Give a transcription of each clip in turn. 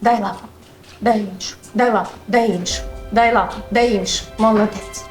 дай лапу, дай іншу, дай лапу, дай іншу, дай лапу, дай іншу. Молодець.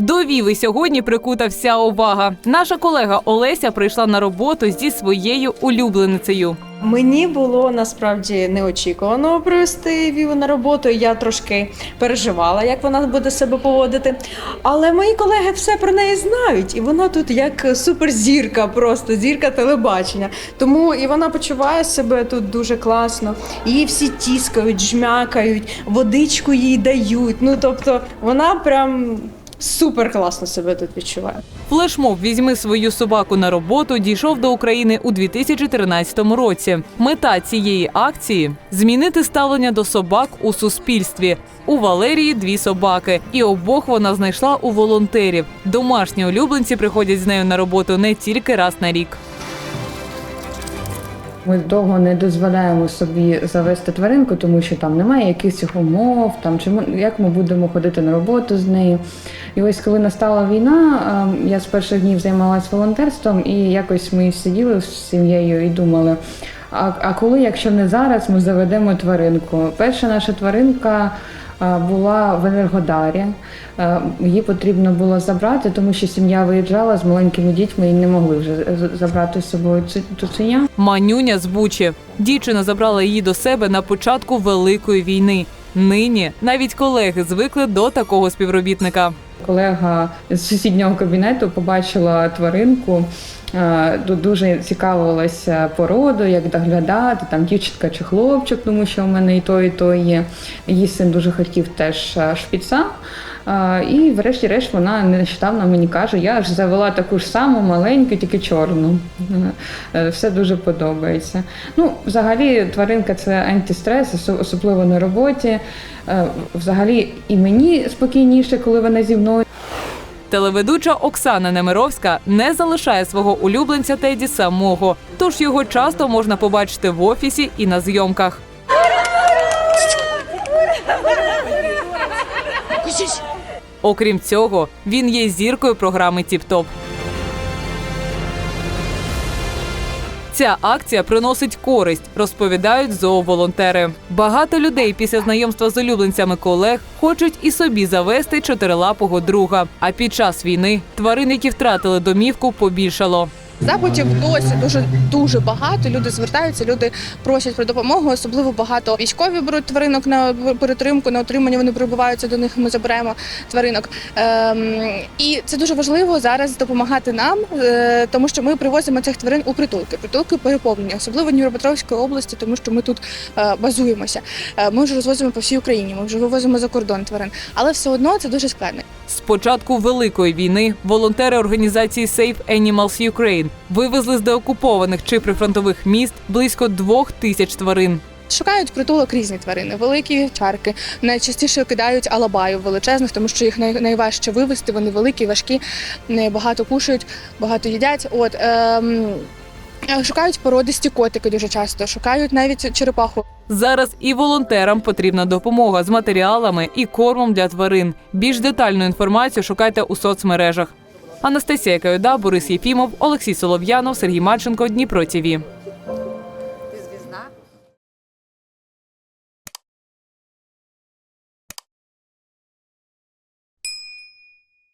До Віви сьогодні прикута вся увага. Наша колега Олеся прийшла на роботу зі своєю улюбленицею. Мені було насправді неочікувано привести Віву на роботу. Я трошки переживала, як вона буде себе поводити. Але мої колеги все про неї знають, і вона тут як суперзірка, просто зірка телебачення. Тому і вона почуває себе тут дуже класно. Її всі тіскають, жмякають, водичку їй дають. Ну тобто вона прям супер класно себе тут відчуває. Флешмоб Візьми свою собаку на роботу дійшов до України у 2013 році. Мета цієї акції змінити ставлення до собак у суспільстві. У Валерії дві собаки, і обох вона знайшла у волонтерів. Домашні улюбленці приходять з нею на роботу не тільки раз на рік. Ми довго не дозволяємо собі завести тваринку, тому що там немає якихось умов, там чи ми, як ми будемо ходити на роботу з нею. І ось коли настала війна, ем, я з перших днів займалася волонтерством, і якось ми сиділи з сім'єю і думали. А, а коли, якщо не зараз, ми заведемо тваринку? Перша наша тваринка е, була в Енергодарі. Е, Її потрібно було забрати, тому що сім'я виїжджала з маленькими дітьми і не могли вже забрати з собою цу- цуценя. Манюня з Бучі. Дівчина забрала її до себе на початку великої війни. Нині навіть колеги звикли до такого співробітника. Колега з сусіднього кабінету побачила тваринку. е, Дуже цікавилася породою, як доглядати, там дівчинка чи хлопчик, тому що в мене і то, і то є. Її син дуже хотів теж е, шпіца. І врешті-решт вона нещодавно мені каже, я ж завела таку ж саму маленьку, тільки чорну. Е, Все дуже подобається. Ну, взагалі, тваринка це антистрес, особливо на роботі. Е, Взагалі і мені спокійніше, коли вона зі мною. Телеведуча Оксана Немировська не залишає свого улюбленця Теді самого, тож його часто можна побачити в офісі і на зйомках. Окрім цього, він є зіркою програми Тіп-Топ. Ця акція приносить користь, розповідають зооволонтери. Багато людей після знайомства з улюбленцями колег хочуть і собі завести чотирилапого друга. А під час війни тварин, які втратили домівку, побільшало. Запитів досі дуже дуже багато. Люди звертаються, люди просять про допомогу. Особливо багато військові беруть тваринок на перетримку, на отримання. Вони прибуваються до них. Ми заберемо тваринок. Ем, і це дуже важливо зараз допомагати нам, е, тому що ми привозимо цих тварин у притулки. Притулки переповнені, особливо Дніпропетровської області, тому що ми тут е, базуємося. Е, ми вже розвозимо по всій Україні. Ми вже вивозимо за кордон тварин, але все одно це дуже складно. З початку великої війни волонтери організації Save Animals Ukraine вивезли з деокупованих чи прифронтових міст близько двох тисяч тварин. Шукають притулок різні тварини, великі чарки. Найчастіше кидають алабаю величезних, тому що їх найважче вивезти. Вони великі, важкі, багато кушають, багато їдять. От ем, шукають породисті котики дуже часто, шукають навіть черепаху. Зараз і волонтерам потрібна допомога з матеріалами і кормом для тварин. Більш детальну інформацію шукайте у соцмережах. Анастасія Каюда, Борис Єфімов, Олексій Солов'янов, Сергій Марченко, Дніпро ТІВІ.